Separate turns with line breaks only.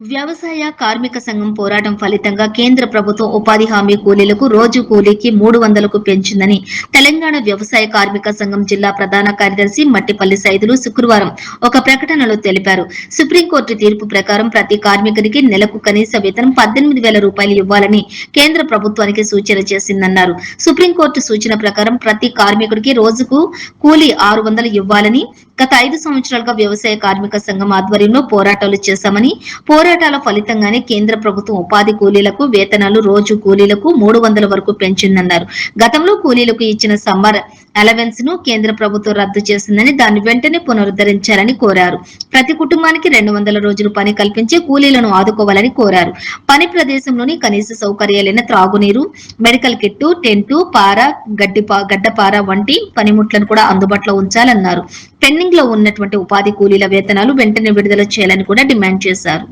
వ్యవసాయ కార్మిక సంఘం పోరాటం ఫలితంగా కేంద్ర ప్రభుత్వం ఉపాధి హామీ కూలీలకు రోజు కూలీకి మూడు వందలకు పెంచిందని తెలంగాణ వ్యవసాయ కార్మిక సంఘం జిల్లా ప్రధాన కార్యదర్శి మట్టిపల్లి సైదులు శుక్రవారం ఒక ప్రకటనలో తెలిపారు. సుప్రీంకోర్టు తీర్పు ప్రకారం ప్రతి కార్మికునికి నెలకు కనీస వేతనం పద్దెనిమిది వేల రూపాయలు ఇవ్వాలని కేంద్ర ప్రభుత్వానికి సూచన చేసిందన్నారు. సుప్రీంకోర్టు సూచన ప్రకారం ప్రతి కార్మికుడికి రోజుకు కూలీ ఆరు వందలు ఇవ్వాలని గత ఐదు సంవత్సరాలుగా వ్యవసాయ కార్మిక సంఘం ఆధ్వర్యంలో పోరాటాలు చేశామని పోరాటాల ఫలితంగానే కేంద్ర ప్రభుత్వం ఉపాధి కూలీలకు వేతనాలు రోజు కూలీలకు మూడు వందల వరకు పెంచిందన్నారు. గతంలో కూలీలకు ఇచ్చిన సంబర అలవెన్స్ను కేంద్ర ప్రభుత్వం రద్దు చేసిందని దాన్ని వెంటనే పునరుద్ధరించాలని కోరారు. ప్రతి కుటుంబానికి రెండు వందల రోజులు పని కల్పించి కూలీలను ఆదుకోవాలని కోరారు. పని ప్రదేశంలోని కనీస సౌకర్యాలైన త్రాగునీరు మెడికల్ కిట్టు టెంటు పార గడ్డి గడ్డపార వంటి పనిముట్లను కూడా అందుబాటులో ఉంచాలన్నారు. పెండింగ్లో ఉన్నటువంటి ఉపాధి కూలీల వేతనాలు వెంటనే విడుదల చేయాలని కూడా డిమాండ్ చేశారు.